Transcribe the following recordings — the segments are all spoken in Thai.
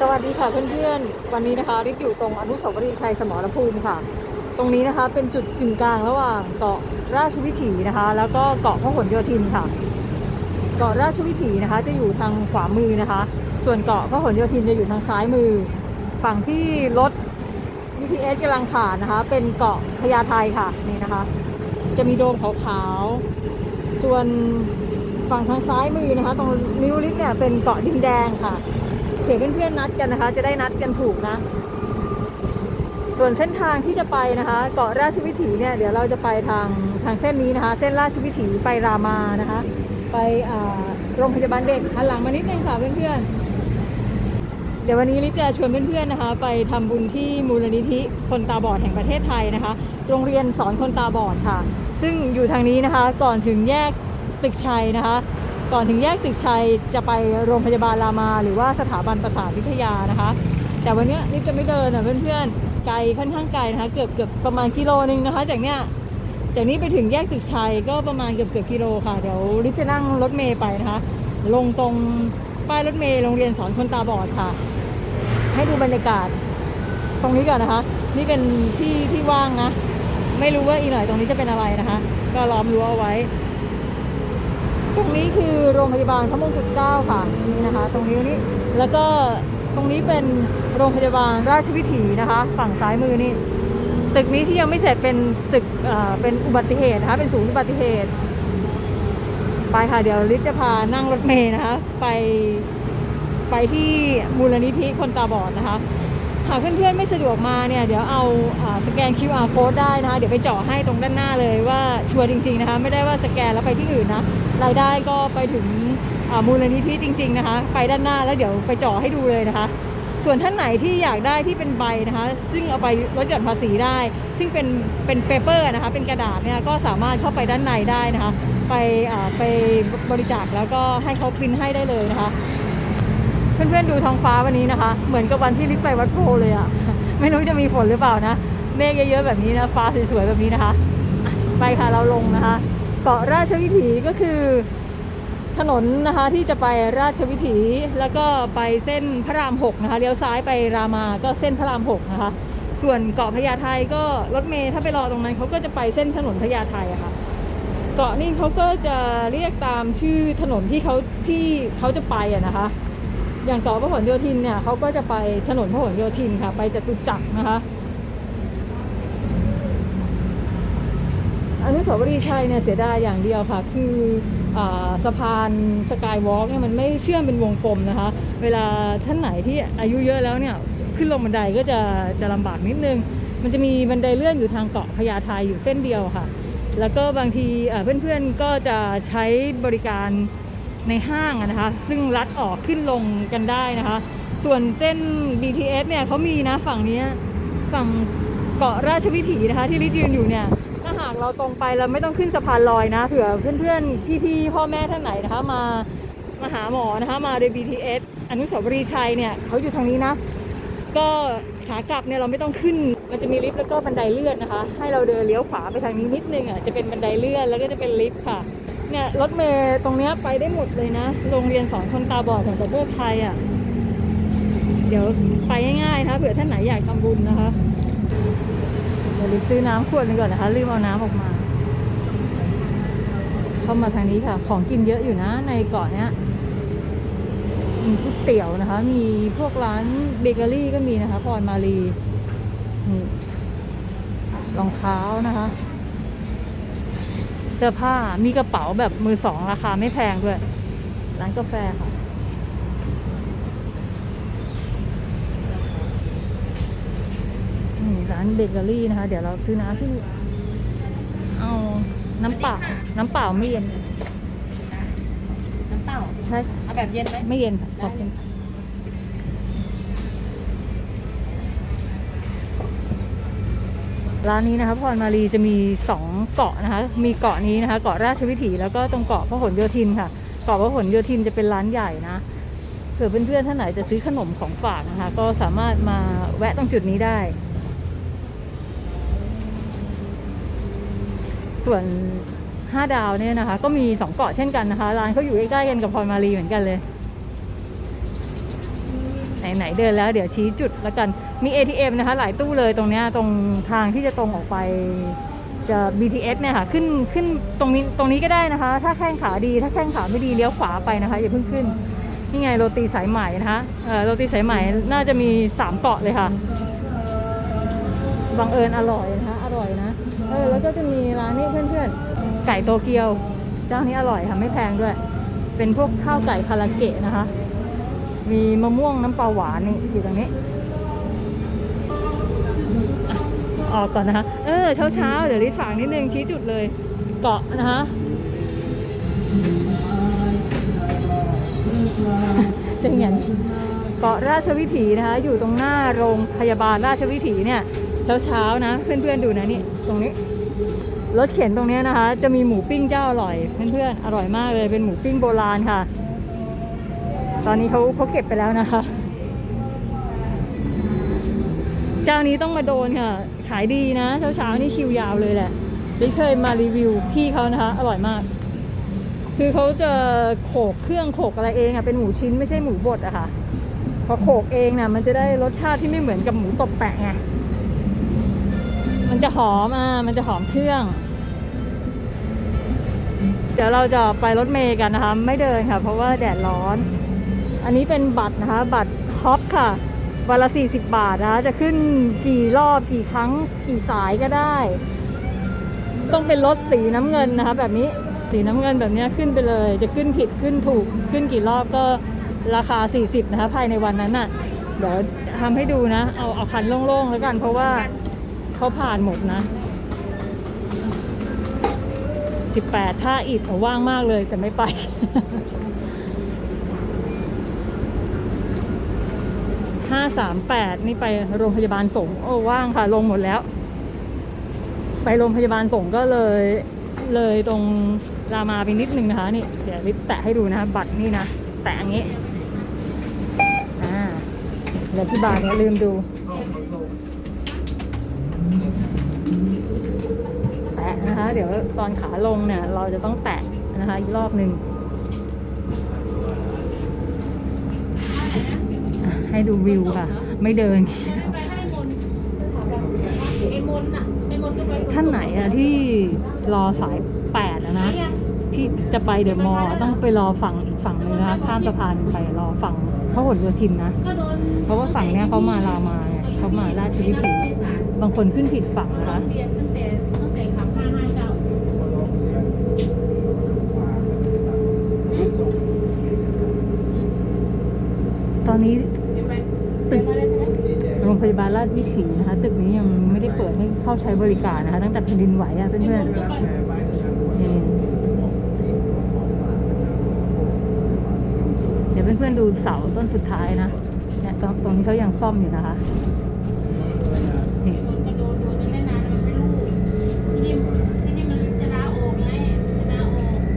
สวัสดีค่ะเพื่อนๆ วันนี้นะคะริบอยู่ตรงอนุสาวรีย์ชัยสมรภูมิค่ะ ตรงนี้นะคะเป็นจุดกึ่งกลางระหว่างเกาะราชวิถีนะคะ แล้วก็เกาะพหลโยธินค่ะ เกาะราชวิถีนะคะจะอยู่ทางขวามือนะคะ ส่วนเกาะพหลโยธินจะอยู่ทางซ้ายมือ ฝั่งที่รถ BTS กำลังผ่านนะคะ เป็นเกาะพญาไทค่ะนี่นะคะ จะมีโดมขาวๆ ส่วนฝั่งทางซ้ายมือนะคะ ตรงนิ้วลิฟต์เนี่ยเป็นเกาะดินแดงค่ะ เผื่อเพื่อนๆนัดกันนะคะ จะได้นัดกันถูกนะ ส่วนเส้นทางที่จะไปนะคะเกาะราชวิถีเนี่ยเดี๋ยวเราจะไปทางทางเส้นนี้นะคะ เส้นราชวิถีไปรามานะคะ ไปโรงพยาบาลเด็กหันหลังมานิดนึงค่ะเพื่อนๆเดี๋ยววันนี้ลิจะชวนเพื่อนๆนะคะ ไปทำบุญที่มูลนิธิคนตาบอดแห่งประเทศไทยนะคะ โรงเรียนสอนคนตาบอดค่ะ ซึ่งอยู่ทางนี้นะคะก่อนถึงแยกตึกชัยนะคะ ก่อนถึงแยกตึกชัยจะไปโรงพยาบาลรามา หรือว่าสถาบันประสาทวิทยานะคะ แต่วันนี้ยลิจะไม่เดินอะเพื่อนๆไกลค่อนข้างไกลนะคะ เกือบเกือบประมาณกิโลนึงนะคะ จากเนี้ยจากนี้ไปถึงแยกตึกชัยก็ประมาณเกือบเกือบกิโลค่ะเดี๋ยวลิจะนั่งรถเมย์ไปนะคะ ลงตรงป้ายรถเมย์โรงเรียนสอนคนตาบอดค่ะ ให้ดูบรรยากาศ ตรงนี้ก่อนนะคะ นี่เป็นที่ที่ว่างนะ ไม่รู้ว่าอีกหน่อยตรงนี้จะเป็นอะไรนะคะ ก็ล้อมรั้วเอาไว้ ตรงนี้คือโรงพยาบาลพระมงกุฎเกล้าค่ะนี่นะคะ ตรงนี้นี่แล้วก็ตรงนี้เป็นโรงพยาบาลราชวิถีนะคะ ฝั่งซ้ายมือนี่ตึกนี้ที่ยังไม่เสร็จเป็นตึกเอ่อเป็นอุบัติเหตุนะคะ เป็นศูนย์อุบัติเหตุ ไปค่ะเดี๋ยวลิศจะพานั่งรถเมย์นะคะ ไปไปที่มูลนิธิคนตาบอดนะคะ หากเพื่อนๆไม่สะดวกมาเนี่ยเดี๋ยวเอาสแกน QR code ได้นะคะ เดี๋ยวไปเจาะให้ตรงด้านหน้าเลยว่าชัวร์จริง ๆนะคะ ไม่ได้ว่าสแกนแล้วไปที่อื่นนะรายได้ก็ไปถึงมูลนิธิจริง ๆนะคะ ไปด้านหน้าแล้วเดี๋ยวไปเจาะให้ดูเลยนะคะ ส่วนท่านไหนที่อยากได้ที่เป็นใบนะคะ ซึ่งเอาไปลดหย่อนภาษีได้ ซึ่งเป็นเป็นเปเปอร์นะคะ เป็นกระดาษเนี่ยก็สามารถเข้าไปด้านในได้นะคะ ไปไปบริจาคแล้วก็ให้เขาพิมพ์ให้ได้เลยนะคะ เพื่อนๆดูท้องฟ้าวันนี้นะคะ เหมือนกับวันที่ลิศไปวัดโพเลยอะไม่รู้จะมีฝนหรือเปล่านะเมฆเยอะๆแบบนี้นะฟ้าสวยๆแบบนี้นะคะ ไปค่ะเราลงนะคะ เกาะราชวิถีก็คือถนนนะคะที่จะไปราชวิถีแล้วก็ไปเส้นพระรามหกนะคะเลี้ยวซ้ายไปรามาก็เส้นพระรามหกนะคะ ส่วนเกาะพญาไทก็รถเมย์ถ้าไปรอตรงนั้นเขาก็จะไปเส้นถนนพญาไทอะค่ะเกาะนี่เขาก็จะเรียกตามชื่อถนนที่เขาที่เขาจะไปอะนะคะ อย่างเกาะพหลโยธินเนี่ยเขาก็จะไปถนนพหลโยธินค่ะ ไปจตุจักรนะคะอนุสาวรีย์ชัยเนี่ยเสียดายอย่างเดียวค่ะ คืออสะพานสกายวอล์กเนี่ยมันไม่เชื่อมเป็นวงกลมนะคะ เวลาท่านไหนที่อายุเยอะแล้วเนี่ยขึ้นลงบันไดก็จะจะลำบากนิดนึง มันจะมีบันไดเลื่อนอยู่ทางเกาะพญาไทอยู่เส้นเดียวค่ะ แล้วก็บางทีเพื่อนๆก็จะใช้บริการ ในห้างนะคะ ซึ่งลัดออกขึ้นลงกันได้นะคะ ส่วนเส้น BTS เนี่ยเขามีนะฝั่งนี้ฝั่งเกาะราชวิถีนะคะที่ลิศยืนอยู่เนี่ยถ้าหากเราตรงไปเราไม่ต้องขึ้นสะพานลอยนะเผื่อเพื่อนๆพี่ๆพ่อแม่ท่านไหนนะคะมามาหาหมอนะคะมาโดย BTS อนุสาวรีย์ชัยเนี่ยเขาอยู่ทางนี้นะ ก็ขากลับเนี่ยเราไม่ต้องขึ้น มันจะมีลิฟต์แล้วก็บันไดเลื่อนนะคะ ให้เราเดินเลี้ยวขวาไปทางนี้นิดนึงอะจะเป็นบันไดเลื่อนแล้วก็จะเป็นลิฟต์ค่ะ เนี่ยรถเมย์ตรงเนี้ยไปได้หมดเลยนะ โรงเรียนสอนคนตาบอดแห่งประเทศไทยอะ เดี๋ยวไปง่ายๆนะคะเผื่อท่านไหนอยากทำบุญนะคะ เดี๋ยวลิซื้อน้ำขวดนึงก่อนนะคะลืมเอาน้ำออกมา เข้ามาทางนี้ค่ะ ของกินเยอะอยู่นะ ในเกาะเนี้ยมีก๋วยเตี๋ยวนะคะ มีพวกร้านเบเกอรี่ก็มีนะคะพรมาลีนี่รองเท้านะคะ สื้อผ้ามีกระเป๋าแบบมือสองราคาไม่แพงด้วย ร้านกาแฟค่ะ นี่ร้านเบเกอรี่นะคะ เดี๋ยวเราซื้อน้ำที่เอาน้ำเปล่า น้ำเปล่าไม่เย็น น้ำเปล่า ใช่ เอาแบบเย็นไหมไม่เย็นค่ะขอบคุณค่ะ ร้านนี้นะคะพรมารีจะมีสองเกาะนะคะ มีเกาะนี้นะคะ เกาะราชวิถีแล้วก็ตรงเกาะพหลโยธินค่ะ เกาะพหลโยธินจะเป็นร้านใหญ่นะเผื่อเพื่อนๆท่านไหนจะซื้อขนมของฝากนะคะ ก็สามารถมาแวะตรงจุดนี้ได้ ส่วน 5 ดาวเนี่ยนะคะ ก็มี 2 เกาะเช่นกันนะคะ ร้านเขาอยู่ใกล้ๆกันกับพรมารีเหมือนกันเลย ไหนๆเดินแล้วเดี๋ยวชี้จุดแล้วกันมี ATM นะคะ หลายตู้เลยตรงเนี้ยตรงทางที่จะตรงออกไปจะ BTS เนี่ยค่ะขึ้นขึ้นตรงนี้ตรงนี้ก็ได้นะคะ ถ้าแข้งขาดีถ้าแข้งขาไม่ดีเลี้ยวขวาไปนะคะอย่าเพิ่งขึ้นนี่ไงโรตีสายไหม่นะคะเอ่อโรตีสายไหม่น่าจะมีสามเกาะเลยค่ะบังเอิญอร่อยนะคะอร่อยนะเออแล้วก็จะมีร้านนี้เพื่อนๆ ไก่โตเกียว เจ้านี้อร่อยค่ะไม่แพงด้วย เป็นพวกข้าวไก่คาราเกะนะคะ มีมะม่วงน้ำปลาหวานนี่อยู่ตรงนี้อะออกก่อนนะคะเออเช้าเช้าๆเดี๋ยวลิศฝากนิดนึงชี้จุดเลย เกาะนะคะจะเห็นเกาะราชวิถีนะคะ อยู่ตรงหน้าโรงพยาบาลราชวิถีเนี่ยเช้าเช้าๆนะ เพื่อนๆดูนะนี่ตรงนี้รถเข็นตรงเนี้ยนะคะ จะมีหมูปิ้งเจ้าอร่อย เพื่อนๆอร่อยมากเลยเป็นหมูปิ้งโบราณค่ะ ตอนนี้เขาเขาเก็บไปแล้วนะคะ เจ้านี้ต้องมาโดนค่ะ ขายดีนะ เช้าเช้าๆนี่คิวยาวเลยแหละลิเคยมารีวิวพี่เขานะคะ อร่อยมาก คือเขาจะโขกเครื่องโขกอะไรเองอะเป็นหมูชิ้นไม่ใช่หมูบดอะค่ะพอโขกเองน่ะมันจะได้รสชาติที่ไม่เหมือนกับหมูตบแปะไง มันจะหอมอะ มันจะหอมเครื่อง เดี๋ยวเราจะไปรถเมย์กันนะคะ ไม่เดินค่ะ เพราะว่าแดดร้อน อันนี้เป็นบัตรนะคะ บัตรฮอปค่ะวันละ 40 บาทนะคะ จะขึ้นกี่รอบกี่ครั้งกี่สายก็ได้ ต้องเป็นรถสีน้ำเงินนะคะ แบบนี้สีน้ำเงินแบบนี้ขึ้นไปเลย จะขึ้นผิดขึ้นถูกขึ้นกี่รอบก็ราคา 40 นะคะ ภายในวันนั้นน่ะเดี๋ยวทำให้ดูนะ เอาเอาคันโล่งๆแล้วกัน เพราะว่าเขาผ่านหมดนะ 18 ท่าอิฐเอาว่างมากเลยแต่ไม่ไป ห้าสามแปดนี่ไปโรงพยาบาลสงฆ์โอ้ว่างค่ะลงหมดแล้ว ไปโรงพยาบาลสงฆ์ก็เลยเลยตรงรามาไปนิดนึงนะคะนี่เดี๋ยวลิปแตะให้ดูนะคะบัตรนี่นะแตะอย่างนี้อ่าเดี๋ยวที่บาร์เนี่ยลืมดูแตะนะคะ เดี๋ยวตอนขาลงเนี่ย เราจะต้องแตะนะคะอีกรอบหนึ่งอะ ให้ดูวิวค่ะ ไม่เดิน ท่านไหนอะที่รอสายแปดนะ ที่จะไปเดอะมอลต้องไปรอฝั่งอีกฝั่งหนึงนะคะข้ามสะพานไปรอฝั่งพหลโยธินนะก็โดนเพราะว่าฝั่งเนี้ยเขามารามาไงเขามาราชวิถีบางคนขึ้นผิดฝั่งนะคะตอนนี้ เดี๋ยวไปเดี๋ยวมาเลยใช่ไหมโรงพยาบาลราชวิถีนะคะตึกนี้ยังไม่ได้เปิดให้เข้าใช้บริการนะคะตั้งแต่แผ่นดินไหวอะเพื่อนๆเดี๋ยวเพื่อนๆดูเสาต้นสุดท้ายนะเนี่ยตรงตรงนี้เขายังซ่อมอยู่นะคะ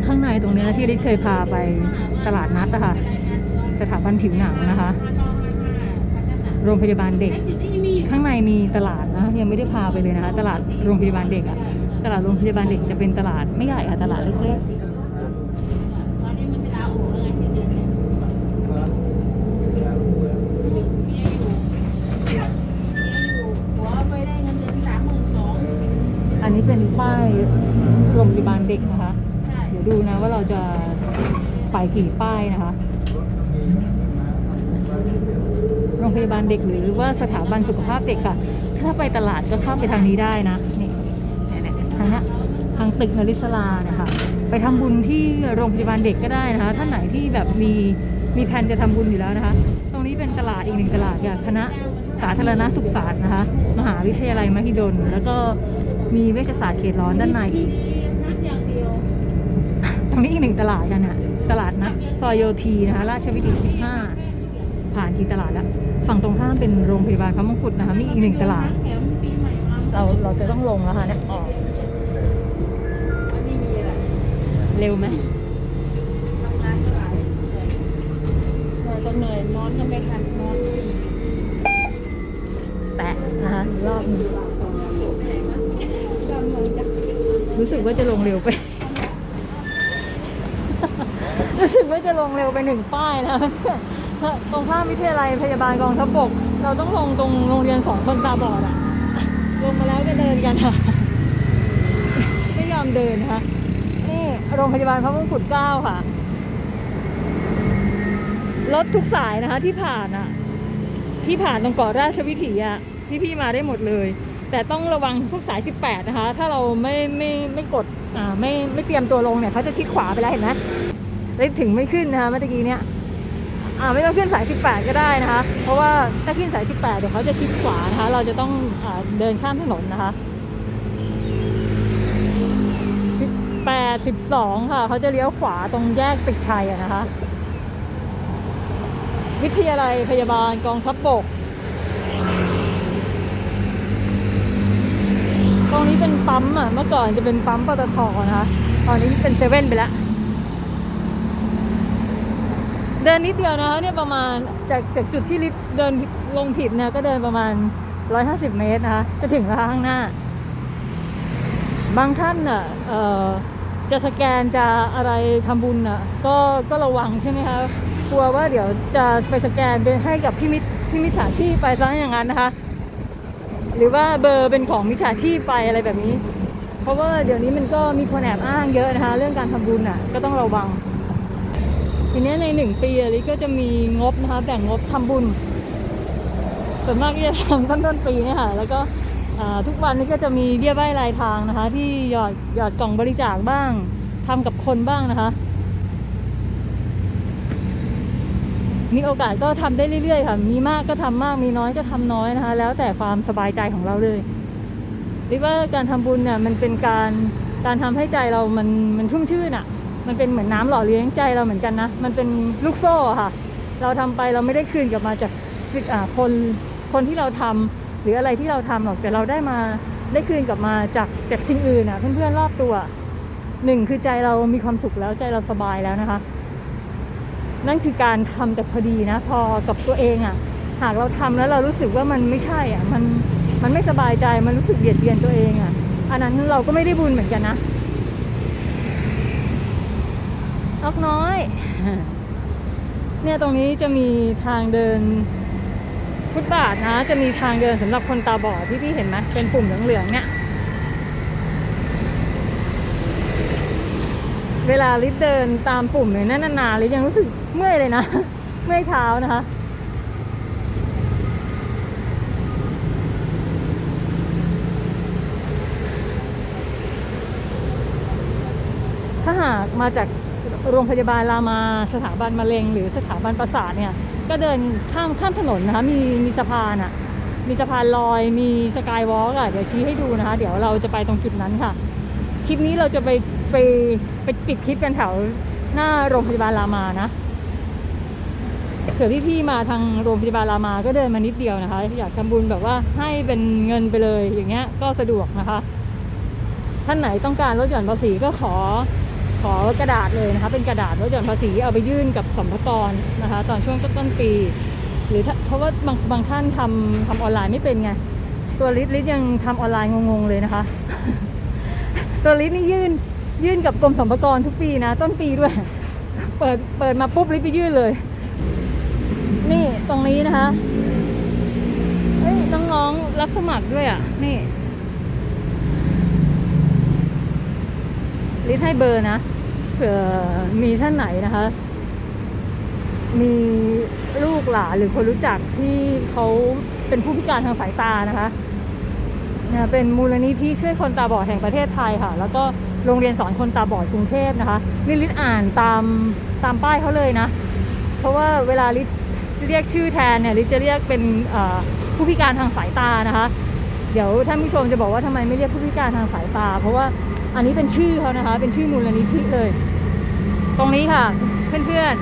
ข้างในตรงเนี้ยที่ลิศเคยพาไปตลาดนัดอะค่ะสถาบันผิวหนังนะคะ โรงพยาบาลเด็ก ข้างในมีตลาดนะยังไม่ได้พาไปเลยนะคะ ตลาดโรงพยาบาลเด็กอะตลาดโรงพยาบาลเด็กจะเป็นตลาดไม่ใหญ่ค่ะตลาดเล็กอันนี้เงินเดือนสามหมื่นสองๆอันนี้เป็นป้ายโรงพยาบาลเด็กนะคะ เดี๋ยวดูนะว่าเราจะไปกี่ป้ายนะคะ พยาบาลเด็กหรือว่าสถาบันสุขภาพเด็กค่ะ ถ้าไปตลาดก็เข้าไปทางนี้ได้นะนี่นี่ทางนี้ทางตึกนริศลาเนี่ยค่ะไปทำบุญที่โรงพยาบาลเด็กก็ได้นะคะ ท่านไหนที่แบบมีมีแผนจะทำบุญอยู่แล้วนะคะ ตรงนี้เป็นตลาดอีกหนึ่งตลาดค่ะคณะสาธารณสุขศาสตร์นะคะ มหาวิทยาลัยมหิดล แล้วก็มีเวชศาสตร์เขตร้อนด้านในอีกตรงนี้อีกหนึ่งตลาดกันนะตลาดนัดซอยโยธีนะคะ ราชวิถี15 ผ่านที่ตลาดแล้วฝั่งตรงข้ามเป็นโรงพยาบาลพระมงกุฎนะคะมีอีกหนึ่งตลาด เราเราจะต้องลงแล้วค่ะเนี่ยออกเร็วไหมทำงานก็เหนื่อยเหนื่อยก็เหนื่อยนอนก็ไม่ทันนอนอีกแตะนะคะรอบนึงรู้สึกว่าจะลงเร็วไป รู้สึกว่าจะลงเร็วไปหนึ่งป้ายนะ ตรงข้ามวิทยาลัยพยาบาลกองทัพบก เราต้องลงตรงโรงเรียนสองคนตาบอดอะลงมาแล้วจะเดินกันค่ะ ไม่ยอมเดินนะคะนี่โรงพยาบาลพระมงกุฎเกล้าค่ะ รถทุกสายนะคะที่ผ่านอะที่ผ่านตรงเกาะราชวิถีอะพี่พี่มาได้หมดเลย แต่ต้องระวังพวกสาย 18 นะคะ ถ้าเราไม่ไม่ไม่กดอ่าไม่ไม่เตรียมตัวลงเนี่ยเขาจะชิดขวาไปแล้วเห็นไหมเลยถึงไม่ขึ้นนะคะเมื่อกี้เนี่ย อ่าไม่ต้องขึ้นสาย 18 ก็ได้นะคะ เพราะว่าถ้าขึ้นสาย 18 เดี๋ยวเขาจะชิดขวานะคะ เราจะต้องอ่าเดินข้ามถนนนะคะ82ค่ะ เขาจะเลี้ยวขวาตรงแยกตึกชัยนะคะ วิทยาลัยพยาบาลกองทัพบก ตรงนี้เป็นปั๊มอะ เมื่อก่อนจะเป็นปั๊มปตทนะคะ ตอนนี้เป็นเซเว่นไปแล้ว เดินนิดเดียวนะคะเนี่ยประมาณจากจากจุดที่ลิฟต์เดินลงผิดเนี่ยก็เดินประมาณ 150 เมตรนะคะจะถึงแล้วข้างหน้า บางท่านน่ะเอ่อจะสแกนจะอะไรทำบุญน่ะก็ก็ระวังใช่ไหมคะกลัวว่าเดี๋ยวจะไปสแกนเป็นให้กับพี่มิจพี่มิจฉาชีพไปซะอย่างนั้นนะคะ หรือว่าเบอร์เป็นของมิจฉาชีพไปอะไรแบบนี้ เพราะว่าเดี๋ยวนี้มันก็มีคนแอบอ้างเยอะนะคะ เรื่องการทำบุญน่ะก็ต้องระวัง ทีนี้ในหนึ่งปีอะลิก็จะมีงบนะคะแบ่งงบทำบุญ ส่วนมากก็จะทำต้นต้นปีเนี่ยค่ะ แล้วก็ทุกวันนี้ก็จะมีเบี้ยใบ้รายทางนะคะ ที่หยอดหยอดกล่องบริจาคบ้างทำกับคนบ้างนะคะ มีโอกาสก็ทำได้เรื่อยๆ ค่ะ มีมากก็ทำมากมีน้อยก็ทำน้อยนะคะ แล้วแต่ความสบายใจของเราเลยเรียกว่าการทำบุญเนี่ยมันเป็นการการทำให้ใจเรามันมันชุ่มชื่นอะ มันเป็นเหมือนน้ำหล่อเลี้ยงใจเราเหมือนกันนะ มันเป็นลูกโซ่ค่ะ เราทำไปเราไม่ได้คืนกลับมาจากคนคนที่เราทำหรืออะไรที่เราทำหรอกแต่เราได้มาได้คืนกลับมาจากจากสิ่งอื่นอะ เพื่อนๆรอบตัวหนึ่งคือใจเรามีความสุขแล้วใจเราสบายแล้วนะคะ นั่นคือการทำแต่พอดีนะ พอกับตัวเองอะ่ะ หากเราทำแล้วเรารู้สึกว่ามันไม่ใช่อะ่ะมันมันไม่สบายใจมันรู้สึกเบียดเบียนตัวเองอะ่ะ อันนั้นเราก็ไม่ได้บุญเหมือนกันนะ นกน้อย เนี่ยตรงนี้จะมีทางเดินฟุตบาทนะ จะมีทางเดินสำหรับคนตาบอดที่พี่เห็นไหมเป็นปุ่มเหลืองๆเนี่ยเวลาลิฟเดินตามปุ่มเนี่ยนั่นนานๆลิฟยังรู้สึกเมื่อยเลยนะ เมื่อยเท้านะคะ ถ้าหากมาจาก โรงพยาบาลรามาสถาบันมะเร็ง หรือสถาบันประสาทเนี่ยก็เดินข้ามข้ามถนนนะคะมีมีสะพานอะ่ะมีสะพานลอยมีสกายวอล์กอะเดี๋ยวชี้ให้ดูนะคะ เดี๋ยวเราจะไปตรงจุดนั้นค่ะ คลิปนี้เราจะไปไปไปปิดคลิปกันแถวหน้าโรงพยาบาลรามานะเผื่อพี่ๆมาทางโรงพยาบาลรามาก็เดินมานิดเดียวนะคะ อยากทำบุญแบบว่าให้เป็นเงินไปเลยอย่างเงี้ยก็สะดวกนะคะ ท่านไหนต้องการลดหย่อนภาษีก็ขอ ขอกระดาษเลยนะคะเป็นกระดาษลดหย่อนภาษีเอาไปยื่นกับสมภากรนะคะ ตอนช่วงต้นปี หรือเพราะว่าบางบางท่านทำทำออนไลน์ไม่เป็นไง ตัวลิศลิศยังทำออนไลน์งงๆเลยนะคะ ตัวลิศนี่ยื่นยื่นกับกรมสรรพากรทุกปีนะ ต้นปีด้วย เปิดเปิดมาปุ๊บลิศไปยื่นเลย นี่ตรงนี้นะคะน้องๆรับสมัครด้วยอะ นี่ ลิศให้เบอร์นะเผื่อมีท่านไหนนะคะ มีลูกหลานหรือคนรู้จักที่เขาเป็นผู้พิการทางสายตานะคะเนี่ยเป็นมูลนิธิช่วยคนตาบอดแห่งประเทศไทยค่ะ แล้วก็โรงเรียนสอนคนตาบอดกรุงเทพนะคะนี่ลิศอ่านตามตามป้ายเขาเลยนะ เพราะว่าเวลาลิศเรียกชื่อแทนเนี่ยลิศจะเรียกเป็นผู้พิการทางสายตานะคะ เดี๋ยวท่านผู้ชมจะบอกว่าทำไมไม่เรียกผู้พิการทางสายตา เพราะว่า อันนี้เป็นชื่อเขานะคะ เป็นชื่อมูลนิธิเลย ตรงนี้ค่ะ เพื่อน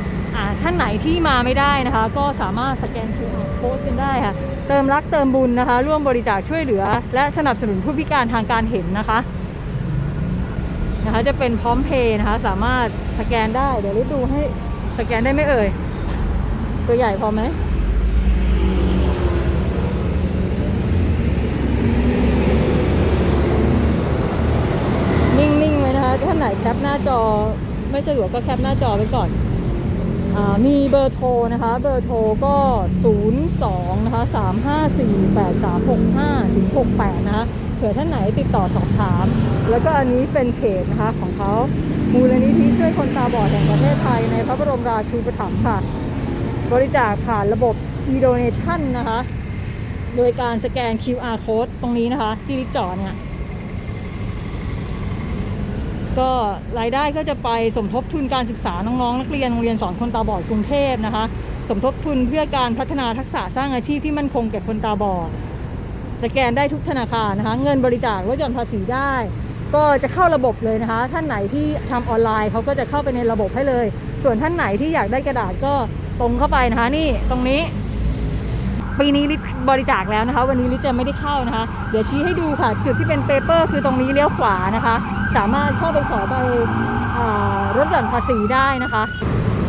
ๆท่านไหนที่มาไม่ได้นะคะ ก็สามารถสแกน QR code กันได้ค่ะ เติมรักเติมบุญนะคะ ร่วมบริจาคช่วยเหลือ และสนับสนุนผู้พิการทางการเห็นนะคะนะคะ จะเป็นพร้อมเพย์นะคะ สามารถสแกนได้ เดี๋ยวรีบดูให้สแกนได้ไหมเอ่ย ตัวใหญ่พอไหม นิ่งๆ ไหนแคปหน้าจอไม่สะดวกก็แคปหน้าจอไว้ก่อนอมีเบอร์โทรนะคะ เบอร์โทรก็ 02นะคะ354 8365ถึง68 นะคะเผื่อท่านไหนติดต่อสอบถาม แล้วก็อันนี้เป็นเพจนะคะของเขามูลนิธิช่วยคนตาบอดแห่งประเทศไทยในพระบรมราชูปถัมภ์ค่ะ บริจาคผ่านระบบ e-donation นะคะ โดยการสแกน QR code ตรงนี้นะคะ ที่ลิกจอเนี่ย ก็รายได้ก็จะไปสมทบทุนการศึกษาน้องๆนักเรียนโรงเรียนสอนคนตาบอดกรุงเทพนะคะ สมทบทุนเพื่อการพัฒนาทักษะสร้างอาชีพที่มั่นคงแก่คนตาบอดสแกนได้ทุกธนาคารนะคะ เงินบริจาคลดหย่อนภาษีได้ ก็จะเข้าระบบเลยนะคะ ท่านไหนที่ทำออนไลน์เขาก็จะเข้าไปในระบบให้เลย ส่วนท่านไหนที่อยากได้กระดาษก็ตรงเข้าไปนะคะนี่ตรงนี้ ปีนี้ลิศบริจาคแล้วนะคะ วันนี้ลิศจะไม่ได้เข้านะคะ เดี๋ยวชี้ให้ดูค่ะ จุดที่เป็นเปเปอร์ คือตรงนี้เลี้ยวขวานะคะ สามารถเข้าไปขอใบรถหย่อนภาษีได้นะคะ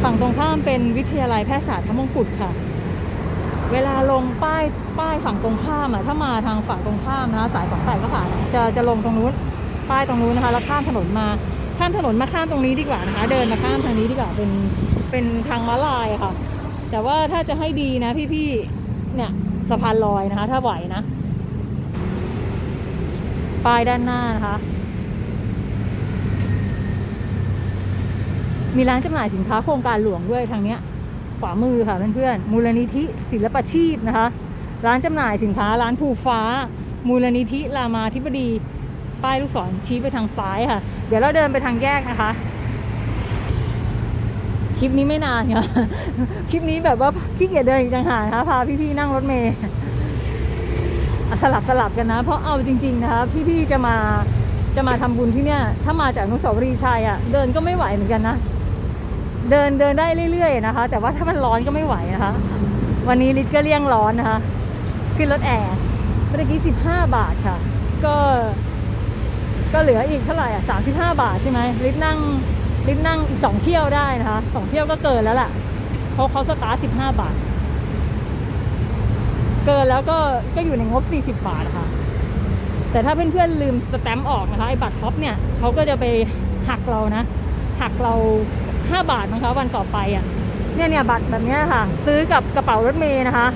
ฝั่งตรงข้ามเป็นวิทยาลัยแพทยศาสตร์พระมงกุฎค่ะ เวลาลงป้ายป้ายฝั่งตรงข้ามอะถ้ามาทางฝั่งตรงข้ามนะสายสองแปดก็ผ่านจะจะลงตรงนู้นป้ายตรงนู้นนะคะ แล้วข้ามถนนมาข้ามถนนมาข้ามตรงนี้ดีกว่านะคะ เดินมาข้ามทางนี้ดีกว่าเป็นเป็นทางม้าลายะค่ะ แต่ว่าถ้าจะให้ดีนะพี่ๆเนี่ยสะพานลอยนะคะ ถ้าไหวนะป้ายด้านหน้านะคะ มีร้านจำหน่ายสินค้าโครงการหลวงด้วยทางเนี้ยขวามือค่ะเพื่อนๆมูลนิธิศิลปชีพนะคะ ร้านจำหน่ายสินค้าร้านภูฟ้า มูลนิธิรามาธิบดี ป้ายลูกศรชี้ไปทางซ้ายค่ะ เดี๋ยวเราเดินไปทางแยกนะคะ คลิปนี้ไม่นานค่ะ คลิปนี้แบบว่าขี้เกียจเดินอีกจังหากนะคะพาพี่ๆนั่งรถเมล์สลับสลับกันนะ เพราะเอาจริง ๆ นะคะ พี่ๆจะมาจะมาทำบุญที่เนี่ย ถ้ามาจากนุสาวรีชัยอะ เดินก็ไม่ไหวเหมือนกันนะ เดินเดินได้เรื่อยๆนะคะ แต่ว่าถ้ามันร้อนก็ไม่ไหวนะคะ วันนี้ลิศก็เลี่ยงร้อนนะคะ ขึ้นรถแอร์เมื่อกี้สิบห้าบาทค่ะ ก็ก็เหลืออีกเท่าไหร่อะสามสิบห้าบาทใช่ไหมลิศนั่งลิศนั่งอีกสองเที่ยวได้นะคะสองเที่ยวก็เกินแล้วล่ะเพราะเขาสตาร์สิบห้าบาท เกินแล้วก็ก็อยู่ในงบสี่สิบบาทค่ะ แต่ถ้าเพื่อนๆลืมสแตมป์ออกนะคะไอ้บัตรท็อปเนี่ยเขาก็จะไปหักเรานะหักเรา 5 บาทนะคะวันต่อไปอะเนี่ยเนี่ยบัตรแบบเนี้ยค่ะ ซื้อกับกระเป๋ารถเมย์นะคะ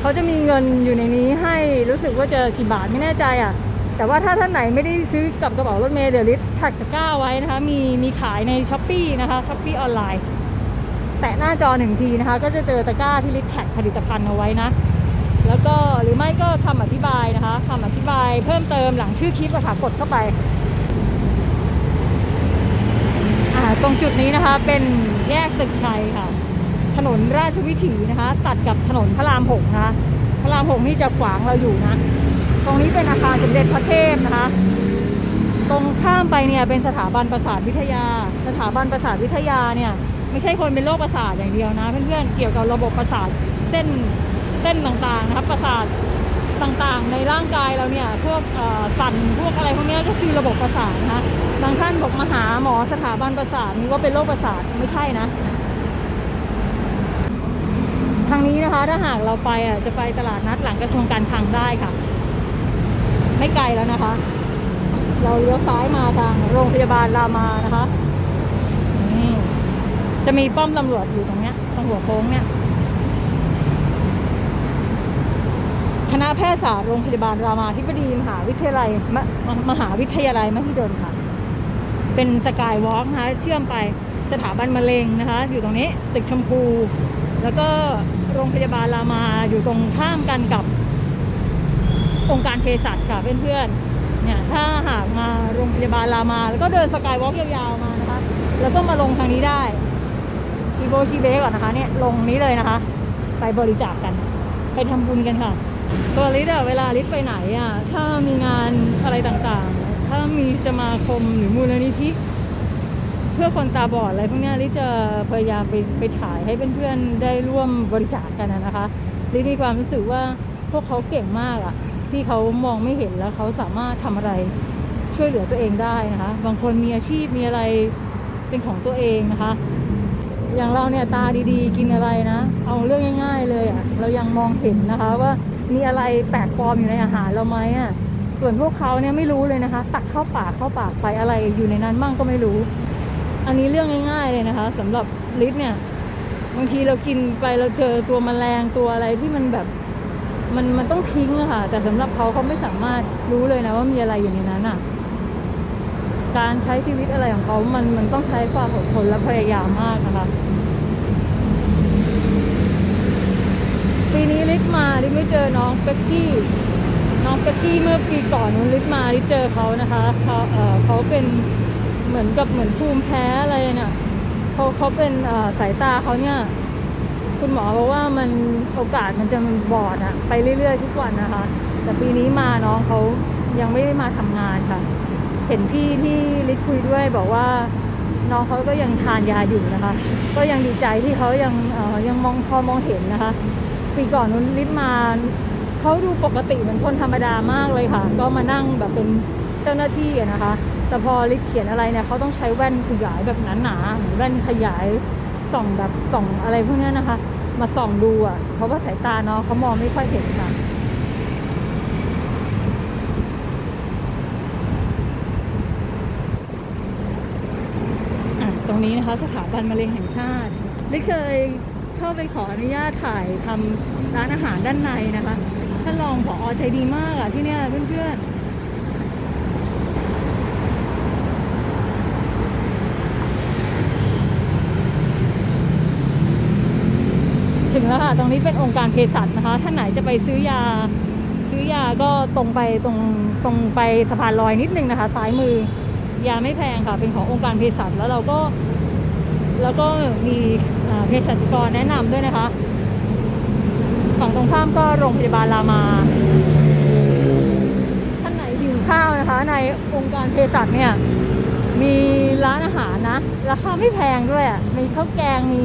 เขาจะมีเงินอยู่ในนี้ให้รู้สึกว่าจะกี่บาทไม่แน่ใจอะ แต่ว่าถ้าท่านไหนไม่ได้ซื้อกับกระเป๋ารถเมย์เดี๋ยวลิสต์ถักตะกร้าไว้นะคะ มีมีขายในช้อปปีนะคะช้อปปีออนไลน์แตะหน้าจอหนึ่งทีนะคะ ก็จะเจอตะกร้าที่ลิสต์แท็กผลิตภัณฑ์เอาไว้นะแล้วก็หรือไม่ก็คำอธิบายนะคะคำอธิบายเพิ่มเติมหลังชื่อคลิปอะค่ะกดเข้าไป อ่า ตรงจุดนี้นะคะเป็นแยกตึกชัยค่ะ ถนนราชวิถีนะคะ ตัดกับถนนพระรามหกนะคะพระรามหกนี่จะขวางเราอยู่นะ ตรงนี้เป็นอาคารสมเด็จพระเทพนะคะ ตรงข้ามไปเนี่ยเป็นสถาบันประสาทวิทยา สถาบันประสาทวิทยาเนี่ยไม่ใช่คนเป็นโรคประสาทอย่างเดียวนะ เพื่อนๆเกี่ยวกับระบบประสาทเส้นเส้นต่างๆนะครับประสาทต่างๆในร่างกายเราเนี่ยพวกอ่อสั่นพวกอะไรพวกนี้ก็คือระบบประสาทนะคะ บางท่านบอกมาหาหมอสถาบันประสาทนี่ว่าเป็นโรคประสาทไม่ใช่นะ ทางนี้นะคะถ้าหากเราไปอะจะไปตลาดนัดหลังกระทรวงการคลังได้ค่ะ ไม่ไกลแล้วนะคะ เราเลี้ยวซ้ายมาทางโรงพยาบาลรามานะคะนี่จะมีป้อมตำรวจอยู่ตรงเนี้ยตรงหัวโค้งเนี่ยคณะแพทยศาสตร์โรงพยาบาลรามาธิบดีมหาวิทยาลัยมมหาวิทยาลัยมหิดลค่ะ เป็นสกายวอล์กนะคะเชื่อมไปสถาบันมะเร็งนะคะ อยู่ตรงนี้ตึกชมพู แล้วก็โรงพยาบาลรามาอยู่ตรงข้ามกันกับองค์การเภสัชค่ะเพื่อนๆเนี่ยถ้าหากมาโรงพยาบาลรามา แล้วก็เดินสกายวอล์กยาวๆมานะคะ แล้วก็มาลงทางนี้ได้ชีโบชีเบก่อนนะคะเนี่ยลงนี้เลยนะคะ ไปบริจาคกันไปทำบุญกันค่ะตัวลิศอะเวลาลิศไปไหนอะถ้ามีงานอะไรต่างๆ ถ้ามีสมาคมหรือมูลนิธิเพื่อคนตาบอดอะไรพวกนี้ลิจะพยายามไปไปถ่ายให้เพื่อนๆได้ร่วมบริจาคกันนะคะลิมีความรู้สึกว่าพวกเขาเก่งมากอะที่เขามองไม่เห็นแล้วเขาสามารถทำอะไรช่วยเหลือตัวเองได้นะคะ บางคนมีอาชีพมีอะไรเป็นของตัวเองนะคะ อย่างเราเนี่ยตาดีๆ กินอะไรนะ เอาเรื่องง่าย ๆ เลยอะเรายังมองเห็นนะคะว่ามีอะไรแปลกปลอมอยู่ในอาหารเราไหมอะ ส่วนพวกเขาเนี่ยไม่รู้เลยนะคะ ตักเข้าปากเข้าปากไปอะไรอยู่ในนั้นมั่งก็ไม่รู้ อันนี้เรื่องง่าย ๆเลยนะคะสำหรับลิศเนี่ยบางทีเรากินไปเราเจอตัวแมลงตัวอะไรที่มันแบบมันมันต้องทิ้งอะค่ะ แต่สำหรับเขาเขาไม่สามารถรู้เลยนะว่ามีอะไรอยู่ในนั้นอะการใช้ชีวิตอะไรของเขามันมันต้องใช้ความอดทนและพยายามมากนะคะปีนี้ลิศมาลิศไม่เจอน้องเป็กกี้ น้องเป็กกี้เมื่อปีก่อนนู้นลิศมาลิศเจอเขานะคะเขาเอ่อเขาเป็นเหมือนกับเหมือนภูมิแพ้อะไรน่ะเขาเขาเป็นสายตาเขาเนี่ยคุณหมอบอกว่ามันโอกาสมันจะมันบอดอะไปเรื่อยๆทุกวันนะคะ แต่ปีนี้มาน้องเขายังไม่ได้มาทำงานค่ะ เห็นพี่ที่ลิศคุยด้วยบอกว่าน้องเขาก็ยังทานยาอยู่นะคะ ก็ยังดีใจที่เขายังเออยังมองพอมองเห็นนะคะ ปีก่อนนู้นลิศมา เขาดูปกติเหมือนคนธรรมดามากเลยค่ะ ก็มานั่งแบบเป็นเจ้าหน้าที่นะคะ แต่พอลิศเขียนอะไรเนี่ยเขาต้องใช้แว่นขยายแบบหนาๆเหมือนแว่นขยายส่องแบบส่องอะไรพวกนี้นะคะ มาส่องดูอะ เพราะว่าสายตาเนาะเขามองไม่ค่อยเห็นค่ะอะตรงนี้นะคะสถาบันมะเร็งแห่งชาติ ไม่เคยเข้าไปขออนุญาตถ่ายทำร้านอาหารด้านในนะคะ ท่านรองผอใจดีมากอะที่เนี่ยเพื่อนๆถึงแล้วค่ะ ตรงนี้เป็นองค์การเภสัชนะคะ ท่านไหนจะไปซื้อยา ซื้อยาก็ตรงไปตรงตรงไปสะพานลอยนิดนึงนะคะ ซ้ายมือยาไม่แพงค่ะ เป็นขององค์การเภสัชแล้วเราก็ แล้วก็มีเภสัชกรแนะนำด้วยนะคะ ฝั่งตรงข้ามก็โรงพยาบาลรามา ท่านไหนหิวข้าวนะคะ ในองค์การเภสัชเนี่ย มีร้านอาหารนะ ราคาไม่แพงด้วยอะมีข้าวแกงมี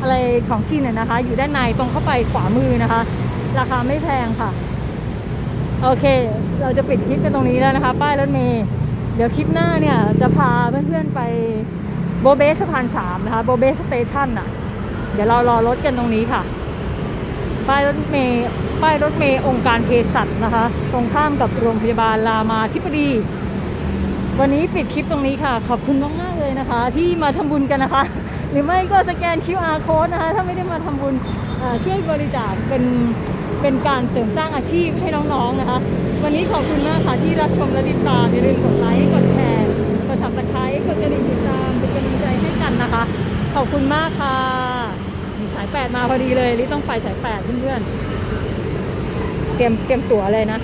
อะไรของกินนะคะ อยู่ด้านในตรงเข้าไปขวามือนะคะ ราคาไม่แพงค่ะ โอเค เราจะปิดคลิปกันตรงนี้แล้วนะคะ ป้ายรถเมย์เดี๋ยวคลิปหน้าเนี่ย จะพาเพื่อนๆไปโบเบสสะพานสามนะคะ โบเบสสเตชันอะ เดี๋ยวเรารอรถกันตรงนี้ค่ะ ป้ายรถเมย์ป้ายรถเมย์องค์การเภสัชนะคะ ตรงข้ามกับโรงพยาบาลรามาธิบดี วันนี้ปิดคลิปตรงนี้ค่ะ ขอบคุณมากๆเลยนะคะ ที่มาทำบุญกันนะคะ หรือไม่ก็สแกน QR code นะคะ ถ้าไม่ได้มาทำบุญช่วยบริจาคเป็นเป็นการเสริมสร้างอาชีพให้น้องๆนะคะ วันนี้ขอบคุณมากค่ะที่รับชมและติดตามอย่าลืมกดไลค์กดแชร์กด subscribe กดกระดิ่งติดตามเป็นกำลังใจให้กันนะคะ ขอบคุณมากค่ะ สายแปดมาพอดีเลยลิต้องไปสายแปดเพื่อนๆเตรียมเตรียมตั๋วเลยนะ